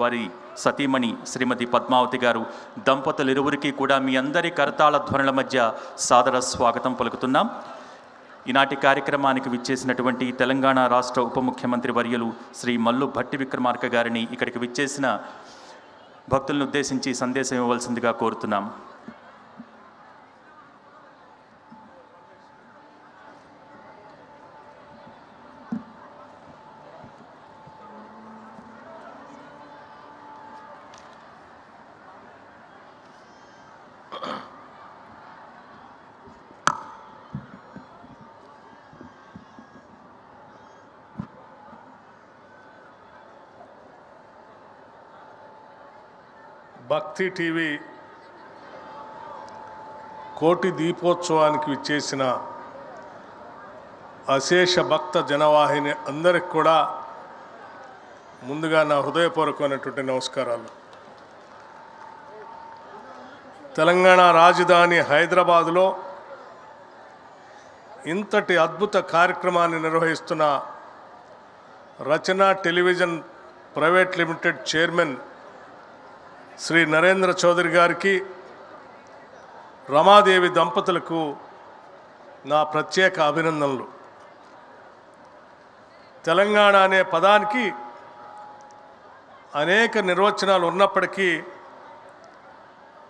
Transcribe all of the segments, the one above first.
వారి సతీమణి శ్రీమతి పద్మావతి గారు దంపతులు ఇరువురికి కూడా మీ అందరి కరతాళ ధ్వనుల మధ్య సాదర స్వాగతం పలుకుతున్నాం. ఈనాటి కార్యక్రమానికి విచ్చేసినటువంటి తెలంగాణ రాష్ట్ర ఉప ముఖ్యమంత్రి వర్యులు శ్రీ మల్లు భట్టి విక్రమార్క గారిని ఇక్కడికి విచ్చేసిన భక్తులను ఉద్దేశించి సందేశం ఇవ్వవలసిందిగా కోరుతున్నాం. భక్తి టీవీ కోటి దీపోత్సవానికి విచ్చేసిన అశేష భక్త జనవాహిని అందరికి కూడా ముందుగా నా హృదయపూర్వకమైనటువంటి నమస్కారాలు. తెలంగాణ రాజధాని హైదరాబాదులో ఇంతటి అద్భుత కార్యక్రమాన్ని నిర్వహిస్తున్న Rachana television private limited chairman Shri Narendra Chowdary గారికి రమాదేవి దంపతులకు నా ప్రత్యేక అభినందనలు. తెలంగాణ అనే పదానికి అనేక నిర్వచనాలు ఉన్నప్పటికీ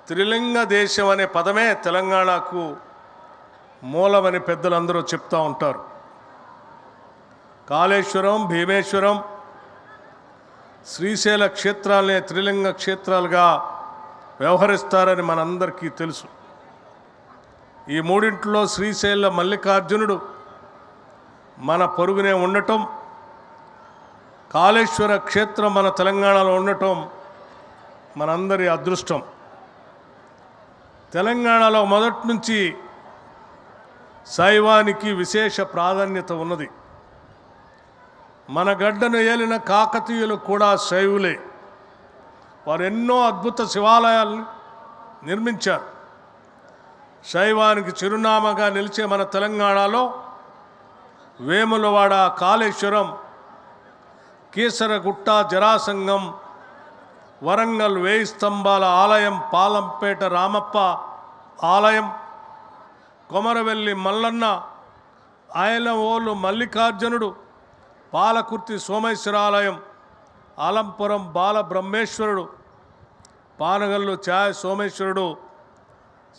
త్రిలింగ దేశం అనే పదమే తెలంగాణకు మూలమని పెద్దలందరూ చెప్తూ ఉంటారు. కాళేశ్వరం భీమేశ్వరం శ్రీశైల క్షేత్రాలనే త్రిలింగ క్షేత్రాలుగా వ్యవహరిస్తారని మనందరికీ తెలుసు. ఈ మూడింటిలో శ్రీశైల మల్లికార్జునుడు మన పొరుగునే ఉండటం కాళేశ్వర క్షేత్రం మన తెలంగాణలో ఉండటం మనందరి అదృష్టం. తెలంగాణలో మొదటి నుంచి శైవానికి విశేష ప్రాధాన్యత ఉన్నది. మన గడ్డను ఏలిన కాకతీయులు కూడా శైవులే. వారు ఎన్నో అద్భుత శివాలయాలను నిర్మించారు. శైవానికి చిరునామాగా నిలిచే మన తెలంగాణలో వేములవాడ కాళేశ్వరం కీసరగుట్ట జరాసంగం వరంగల్ వేయి స్తంభాల ఆలయం పాలంపేట రామప్ప ఆలయం కొమరవెల్లి మల్లన్న ఆయనవోలు మల్లికార్జునుడు పాలకుర్తి సోమేశ్వరాలయం ఆలంపురం బాలబ్రహ్మేశ్వరుడు పానగల్లు ఛాయ సోమేశ్వరుడు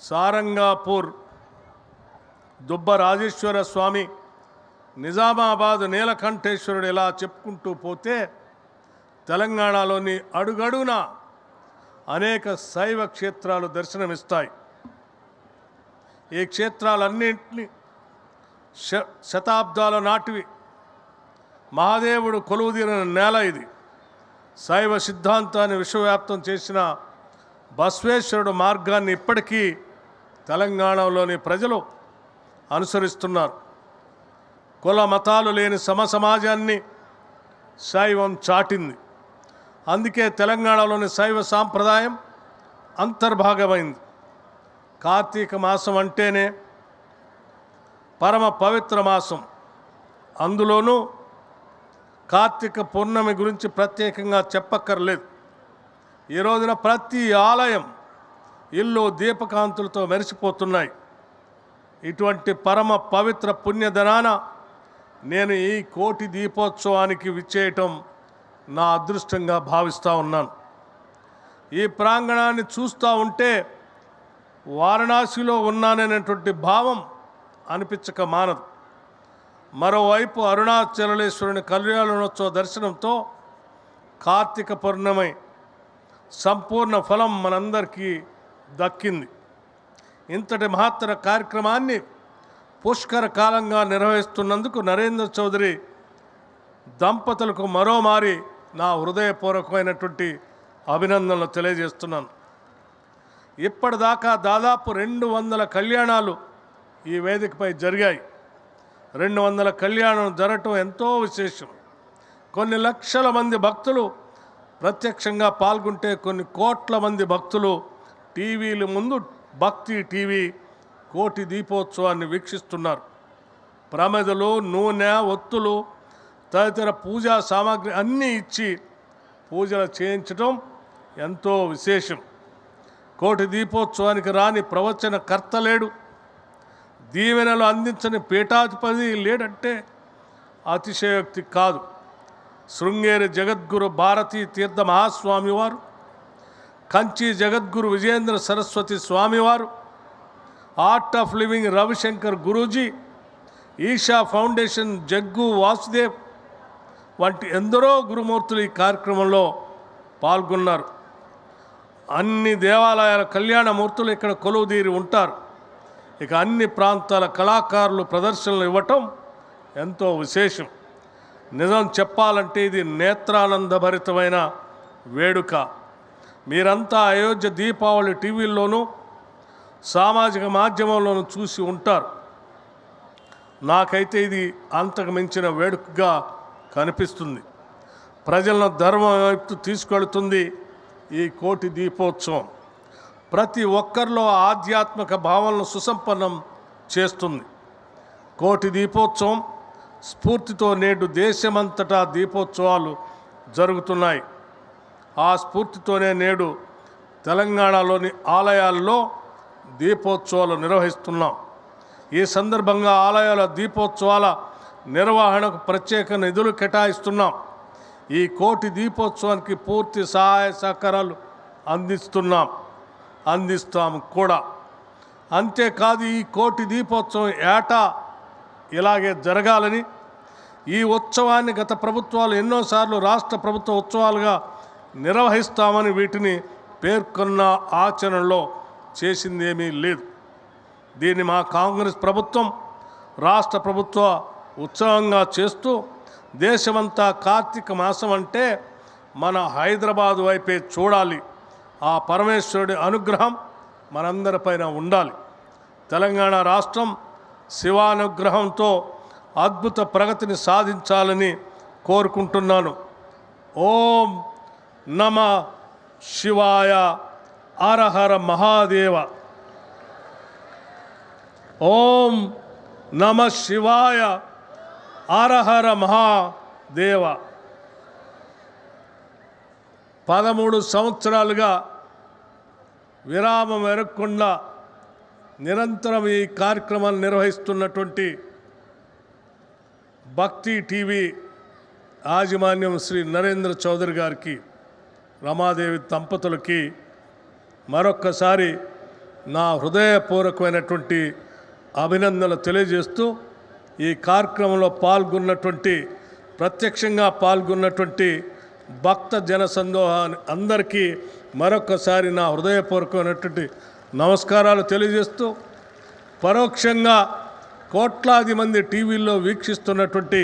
సారంగాపూర్ దుబ్బ రాజేశ్వర స్వామి నిజామాబాద్ నీలకంఠేశ్వరుడు ఇలా చెప్పుకుంటూ పోతే తెలంగాణలోని అడుగడుగున అనేక శైవ క్షేత్రాలు దర్శనమిస్తాయి. ఈ క్షేత్రాలన్నింటినీ శ శతాబ్దాల నాటివి మహాదేవుడు కొలువుదీరిన నేల ఇది. శైవ సిద్ధాంతాన్ని విశ్వవ్యాప్తం చేసిన బసవేశ్వరుడు మార్గాన్ని ఇప్పటికీ తెలంగాణలోని ప్రజలు అనుసరిస్తున్నారు. కుల మతాలు లేని సమ సమాజాన్ని శైవం చాటింది. అందుకే తెలంగాణలోని శైవ సాంప్రదాయం అంతర్భాగమైంది. కార్తీక మాసం అంటేనే పరమ పవిత్ర మాసం. అందులోనూ కార్తీక పౌర్ణమి గురించి ప్రత్యేకంగా చెప్పక్కర్లేదు. ఈ రోజున ప్రతి ఆలయం ఇల్లు దీపకాంతులతో మెరిసిపోతున్నాయి. ఇటువంటి పరమ పవిత్ర పుణ్యధనాన నేను ఈ కోటి దీపోత్సవానికి విచ్చేయటం నా అదృష్టంగా భావిస్తూ ఉన్నాను. ఈ ప్రాంగణాన్ని చూస్తూ ఉంటే వారణాసిలో ఉన్నాననేటువంటి భావం అనిపించక మానదు. మరోవైపు అరుణాచలేశ్వరుని కళ్యాణోత్సవ దర్శనంతో కార్తీక పౌర్ణమి సంపూర్ణ ఫలం మనందరికీ దక్కింది. ఇంతటి మహత్తర కార్యక్రమాన్ని పుష్కర కాలంగా నిర్వహిస్తున్నందుకు నరేంద్ర చౌదరి దంపతులకు మరోమారి నా హృదయపూర్వకమైనటువంటి అభినందనలు తెలియజేస్తున్నాను. ఇప్పటిదాకా దాదాపు రెండు వందల కళ్యాణాలు ఈ వేదికపై జరిగాయి. రెండు వందల కళ్యాణం జరగటం ఎంతో విశేషం. కొన్ని లక్షల మంది భక్తులు ప్రత్యక్షంగా పాల్గొంటే కొన్ని కోట్ల మంది భక్తులు టీవీల ముందు భక్తి టీవీ కోటి దీపోత్సవాన్ని వీక్షిస్తున్నారు. ప్రమేదలు నూనె ఒత్తులు తదితర పూజా సామాగ్రి అన్నీ ఇచ్చి పూజలు చేయించడం ఎంతో విశేషం. కోటి దీపోత్సవానికి రాని ప్రవచన కర్త లేడు. దీవెనలు అందించని పీఠాధిపతి లేడంటే అతిశయోక్తి కాదు. శృంగేరి జగద్గురు భారతీ తీర్థ మహాస్వామివారు కంచి జగద్గురు విజేంద్ర సరస్వతి స్వామివారు art of living Ravi Shankar Guruji Isha foundation Jaggu Vasudev వంటి ఎందరో గురుమూర్తులు ఈ కార్యక్రమంలో పాల్గొన్నారు. అన్ని దేవాలయాల కళ్యాణమూర్తులు ఇక్కడ కొలువుదీరి ఉంటారు. ఇక అన్ని ప్రాంతాల కళాకారులు ప్రదర్శనలు ఇవ్వటం ఎంతో విశేషం. నిజం చెప్పాలంటే ఇది నేత్రానందభరితమైన వేడుక. మీరంతా అయోధ్య దీపావళి టీవీల్లోనూ సామాజిక మాధ్యమంలోనూ చూసి ఉంటారు. నాకైతే ఇది అంతకు మించిన వేడుకగా కనిపిస్తుంది. ప్రజలను ధర్మం వైపు తీసుకెళుతుంది ఈ కోటి దీపోత్సవం. ప్రతి ఒక్కరిలో ఆధ్యాత్మిక భావనను సుసంపన్నం చేస్తుంది. కోటి దీపోత్సవం స్ఫూర్తితో నేడు దేశమంతటా దీపోత్సవాలు జరుగుతున్నాయి. ఆ స్ఫూర్తితోనే నేడు తెలంగాణలోని ఆలయాల్లో దీపోత్సవాలు నిర్వహిస్తున్నాం. ఈ సందర్భంగా ఆలయాల దీపోత్సవాల నిర్వహణకు ప్రత్యేక నిధులు కేటాయిస్తున్నాం. ఈ కోటి దీపోత్సవానికి పూర్తి సహాయ సహకారాలు అందిస్తున్నాం. అందిస్తాము కూడా. అంతేకాదు ఈ కోటి దీపోత్సవం ఏటా ఇలాగే జరగాలని ఈ ఉత్సవాన్ని గత ప్రభుత్వాలు ఎన్నోసార్లు రాష్ట్ర ప్రభుత్వ ఉత్సవాలుగా నిర్వహిస్తామని వీటిని పేర్కొన్న ఆచరణలో చేసిందేమీ లేదు. దీన్ని మా కాంగ్రెస్ ప్రభుత్వం రాష్ట్ర ప్రభుత్వ ఉత్సవంగా చేస్తూ దేశమంతా కార్తీక మాసం అంటే మన హైదరాబాద్ వైపే చూడాలి. ఆ పరమేశ్వరుడి అనుగ్రహం మనందరిపైన ఉండాలి. తెలంగాణ రాష్ట్రం శివానుగ్రహంతో అద్భుత ప్రగతిని సాధించాలని కోరుకుంటున్నాను. ఓం నమ శివాయ అరహర మహాదేవ. ఓం నమ శివాయ అరహర మహాదేవ. పదమూడు సంవత్సరాలుగా విరామం ఎరగకుండా నిరంతరం ఈ కార్యక్రమాన్ని నిర్వహిస్తున్నటువంటి భక్తి టీవీ యాజమాన్యం శ్రీ నరేంద్ర చౌదరి గారికి రమాదేవి దంపతులకి మరొక్కసారి నా హృదయపూర్వకమైనటువంటి అభినందనలు తెలియజేస్తూ ఈ కార్యక్రమంలో పాల్గొన్నటువంటి ప్రత్యక్షంగా పాల్గొన్నటువంటి భక్త జన సందోహాన్ని అందరికీ మరొకసారి నా హృదయపూర్వకమైనటువంటి నమస్కారాలు తెలియజేస్తూ పరోక్షంగా కోట్లాది మంది టీవీల్లో వీక్షిస్తున్నటువంటి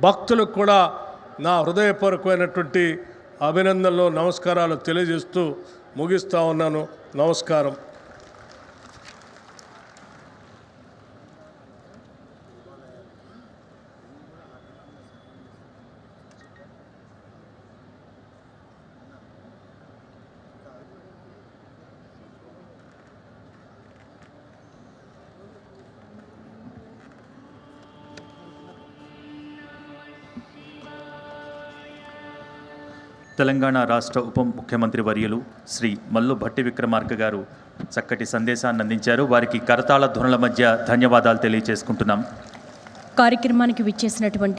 భక్తులకు కూడా నా హృదయపూర్వకమైనటువంటి అభినందనలు నమస్కారాలు తెలియజేస్తూ ముగిస్తూ ఉన్నాను. నమస్కారం. తెలంగాణ రాష్ట్ర ఉప ముఖ్యమంత్రి వర్యులు శ్రీ మల్లు భట్టి విక్రమార్క గారు చక్కటి సందేశాన్ని అందించారు. వారికి కరతాళ ధ్వనుల మధ్య ధన్యవాదాలు తెలియజేసుకుంటున్నాం కార్యక్రమానికి విచ్చేసినటువంటి